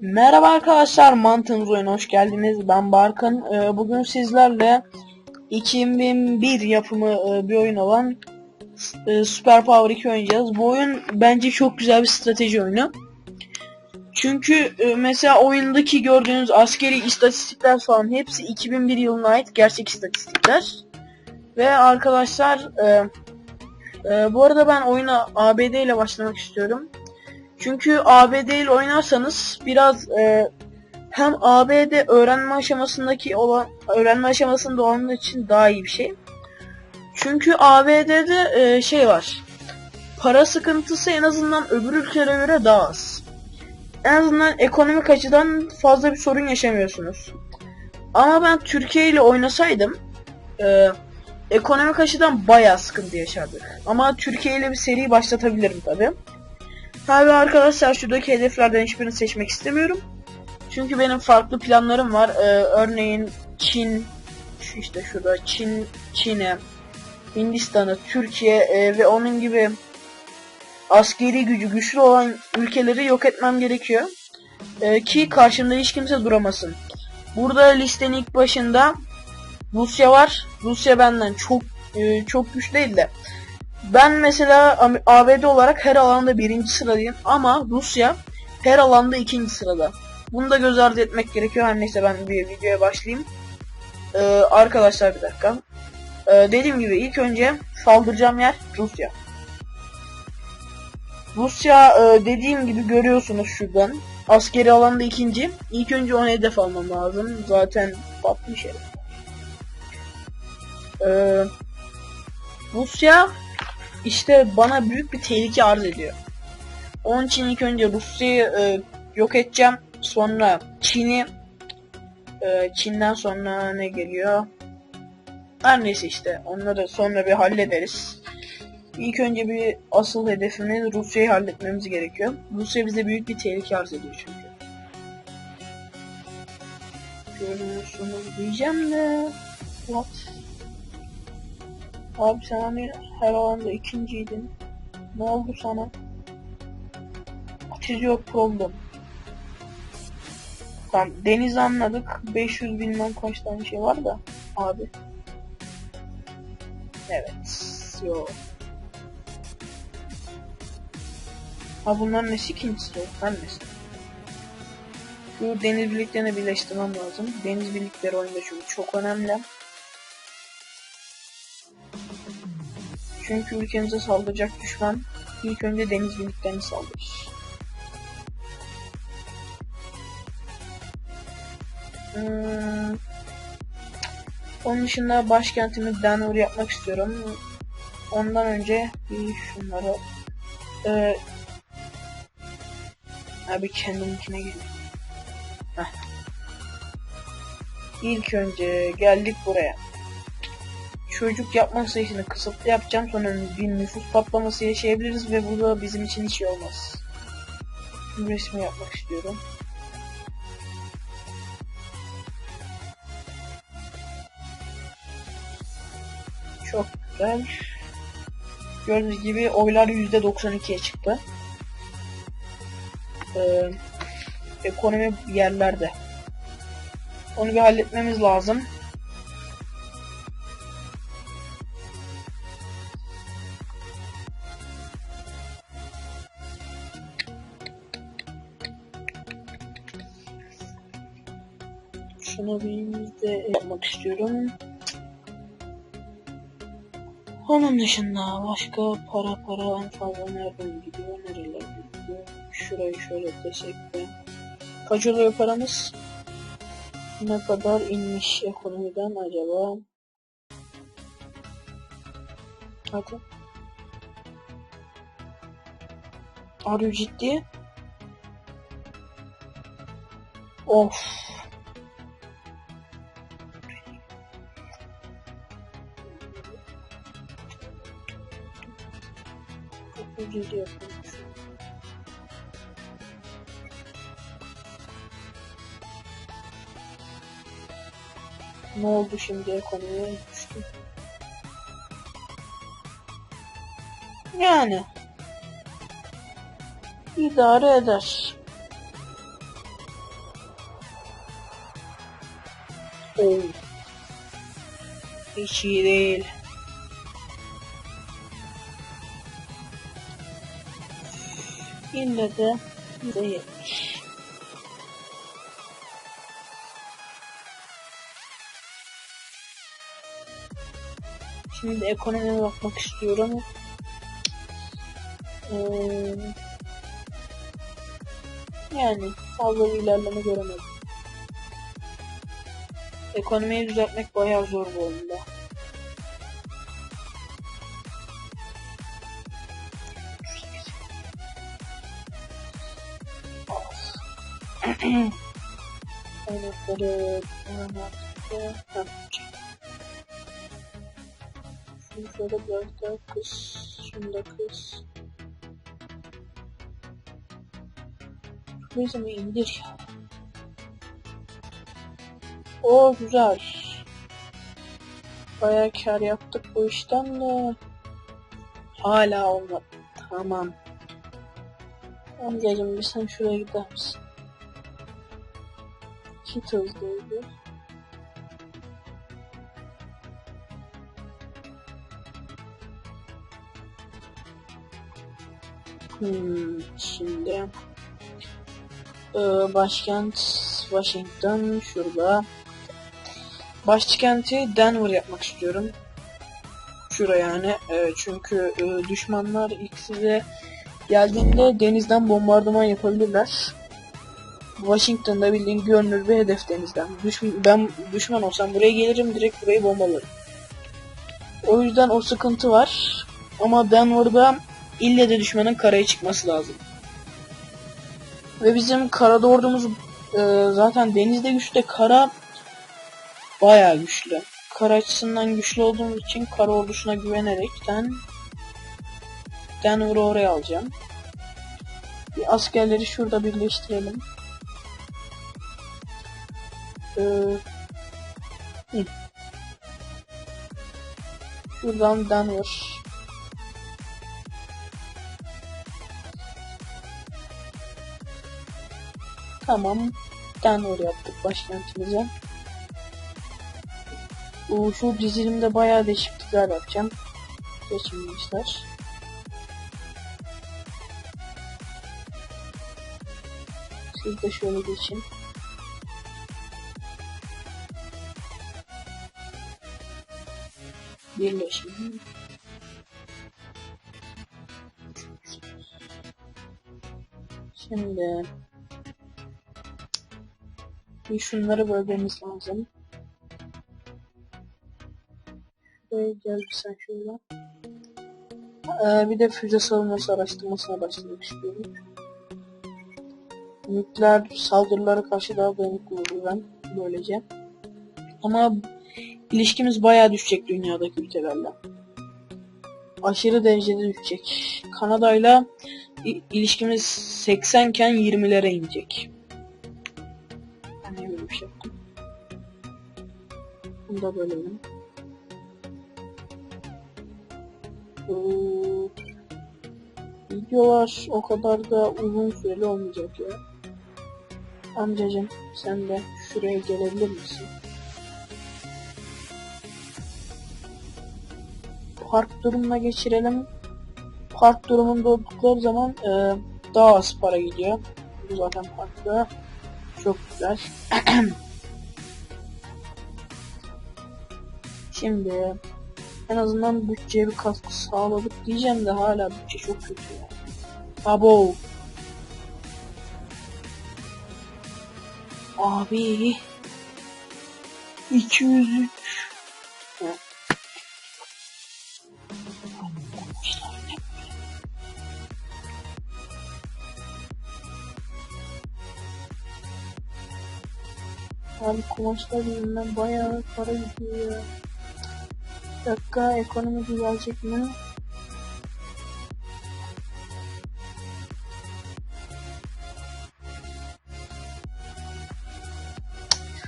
Merhaba arkadaşlar, Mantığınız Oyun'a hoş geldiniz. Ben Barkın. Ee, bugün sizlerle 2001 yapımı e, bir oyun olan e, Super Power 2 oynayacağız. Bu oyun bence çok güzel bir strateji oyunu. Çünkü e, mesela oyundaki gördüğünüz askeri istatistikler falan hepsi 2001 yılına ait gerçek istatistikler. Ve arkadaşlar e, e, bu arada ben oyuna ABD ile başlamak istiyorum. Çünkü ABD ile oynarsanız biraz e, hem ABD öğrenme aşamasındaki olan öğrenme aşamasında olanlar için daha iyi bir şey. Çünkü ABD'de e, şey var. Para sıkıntısı en azından öbür ülkelere göre daha az. En azından ekonomik açıdan fazla bir sorun yaşamıyorsunuz. Ama ben Türkiye ile oynasaydım e, ekonomik açıdan bayağı sıkıntı yaşardık. Ama Türkiye ile bir seri başlatabilirim tabi. Tabi arkadaşlar şuradaki hedeflerden hiçbirini seçmek istemiyorum. Çünkü benim farklı planlarım var. Ee, örneğin Çin, işte şurada Çin, Çin'e, Hindistan'ı, Türkiye e, ve onun gibi askeri gücü güçlü olan ülkeleri yok etmem gerekiyor. E, ki karşımda hiç kimse duramasın. Burada listenin ilk başında Rusya var. Rusya benden çok e, çok güçlü değil de ben mesela ABD olarak her alanda birinci sıradayım ama Rusya her alanda ikinci sırada. Bunu da göz ardı etmek gerekiyor. Her neyse ben bir videoya başlayayım. Ee, arkadaşlar bir dakika. Ee, dediğim gibi ilk önce saldıracağım yer Rusya. Rusya e, dediğim gibi görüyorsunuz şuradan. Askeri alanda ikinci. İlk önce onu hedef almam lazım. Zaten batmış herif. Ee, Rusya işte bana büyük bir tehlike arz ediyor. Onun için ilk önce Rusya'yı e, yok edeceğim. Sonra Çin'i e, Çin'den sonra ne geliyor? Her neyse işte onları sonra bir hallederiz. İlk önce bir asıl hedefimiz Rusya'yı halletmemiz gerekiyor. Rusya bize büyük bir tehlike arz ediyor çünkü. Görüyorsunuz diyeceğim de What? Abi sen hani her alanda ikinciydin. Ne oldu sana? Ateş yok problem. Tamam deniz anladık. 500 bilmem kaç tane şey var da abi. Evet. Yo. Ha bunların nesi ikincisi o? Her nesi? Şu deniz birliklerini birleştirmem lazım. Deniz birlikleri oyunda çünkü çok önemli. Çünkü ülkemize saldıracak düşman ilk önce deniz birliklerini saldırır. Hmm. Onun dışında başkentimi Denver yapmak istiyorum. Ondan önce bir şunları ee, abi kendiminkine gelin. Heh. İlk önce geldik buraya çocuk yapma sayısını kısıtlı yapacağım. Sonra bir nüfus patlaması yaşayabiliriz ve bu da bizim için hiç iyi olmaz. Şimdi resmi yapmak istiyorum. Çok güzel. Gördüğünüz gibi oylar %92'ye çıktı. Ee, ekonomi yerlerde. Onu bir halletmemiz lazım. Şunu bir de yapmak istiyorum. Onun dışında başka para para en fazla nereden gidiyor, nereler gidiyor? Şurayı şöyle desek de. Kaç oluyor paramız? Ne kadar inmiş ekonomiden acaba? Hadi. Are ciddi? Of. Ucuz yapılmış. Ne oldu şimdi ekonomiye düştü. Yani idare eder. Oo. Hiç iyi değil. İlle de değil. Şimdi ekonomiye bakmak istiyorum. Ee, yani fazla bir ilerleme göremedim. Ekonomiyi düzeltmek bayağı zor bu oyunda. Kaynakları Şunu şöyle biraz daha kıs. Şunu da kıs. Turizmi indir. O güzel. Bayağı kar yaptık bu işten de. Hala olmadı. Tamam. Amcacım bir sen şuraya gider misin? Hiç hızlıydı. Hmm, şimdi ee, başkent Washington şurada. Başkenti Denver yapmak istiyorum. Şuraya yani. Ee, çünkü e, düşmanlar ilk size geldiğinde denizden bombardıman yapabilirler. Washington'da bildiğin görünür bir hedef denizden. Düşman, ben düşman olsam buraya gelirim direkt burayı bombalarım. O yüzden o sıkıntı var. Ama Denver'da ille de düşmanın karaya çıkması lazım. Ve bizim karada ordumuz e, zaten denizde güçlü kara bayağı güçlü. Kara açısından güçlü olduğumuz için kara ordusuna güvenerekten Denver'ı oraya alacağım. Bir askerleri şurada birleştirelim. Ee, hı. Şuradan Denver. Tamam. Denver yaptık başkentimize. Bu şu dizilimde bayağı değişiklikler yapacağım. Geçmemişler. Siz de şöyle geçin. Birleşim. Şimdi bir şunları bölmemiz lazım. Şuraya gel sen şöyle. Ee, bir de füze savunması araştırmasına başlamak istiyorum. Nükleer saldırılara karşı daha dayanıklı olur ben böylece. Ama ilişkimiz bayağı düşecek dünyadaki ülkelerle. Aşırı derecede düşecek. Kanada'yla ilişkimiz 80 iken 20'lere inecek. Niye böyle bir şey? Bunu da bölelim. Ee, videolar o kadar da uzun süreli olmayacak ya. Amcacım sen de şuraya gelebilir misin? Park durumuna geçirelim. Park durumunda oldukları zaman e, daha az para gidiyor. Bu zaten parkta. Çok güzel. Şimdi en azından bütçeye bir katkı sağladık diyeceğim de hala bütçe çok kötü ya. Abo. Abi. 203. Evet. Abi kumaşlar yüzünden bayağı para gidiyor ya. Bir dakika ekonomi düzelecek mi?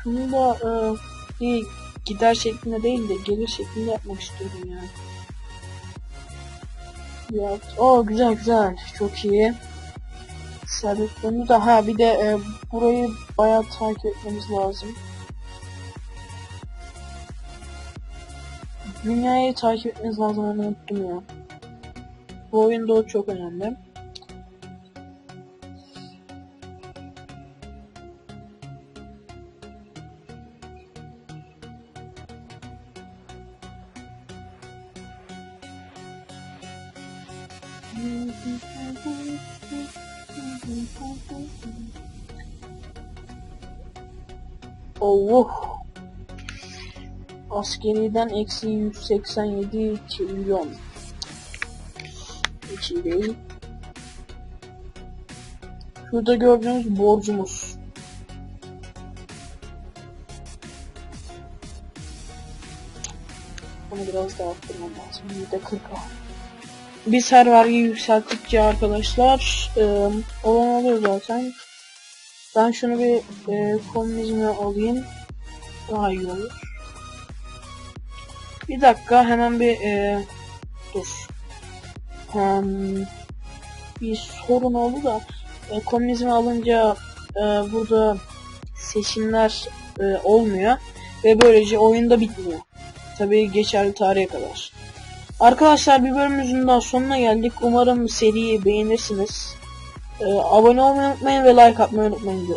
Şunu da e, bir gider şeklinde değil de gelir şeklinde yapmak istiyorum yani. Ya, o güzel güzel. Çok iyi. Servetlerini de ha bir de e, burayı bayağı takip etmemiz lazım. Dünyayı takip etmeniz lazım onu unuttum ya. Bu oyunda o çok önemli. Allah. Askeriden eksi 187 trilyon. Değil. Şurada gördüğünüz borcumuz. Bunu biraz daha arttırmam lazım. %40'a. Biz her vergiyi yükselttikçe arkadaşlar e, olan oluyor zaten. Ben şunu bir e, komünizme alayım. Daha iyi olur. Bir dakika hemen bir e, dur. Hem, bir sorun oldu da e, komünizmi alınca e, burada seçimler e, olmuyor ve böylece oyunda bitmiyor. Tabii geçerli tarihe kadar. Arkadaşlar bir bölümümüzün daha sonuna geldik. Umarım seriyi beğenirsiniz. E, abone olmayı unutmayın ve like atmayı unutmayın. Görüşürüz.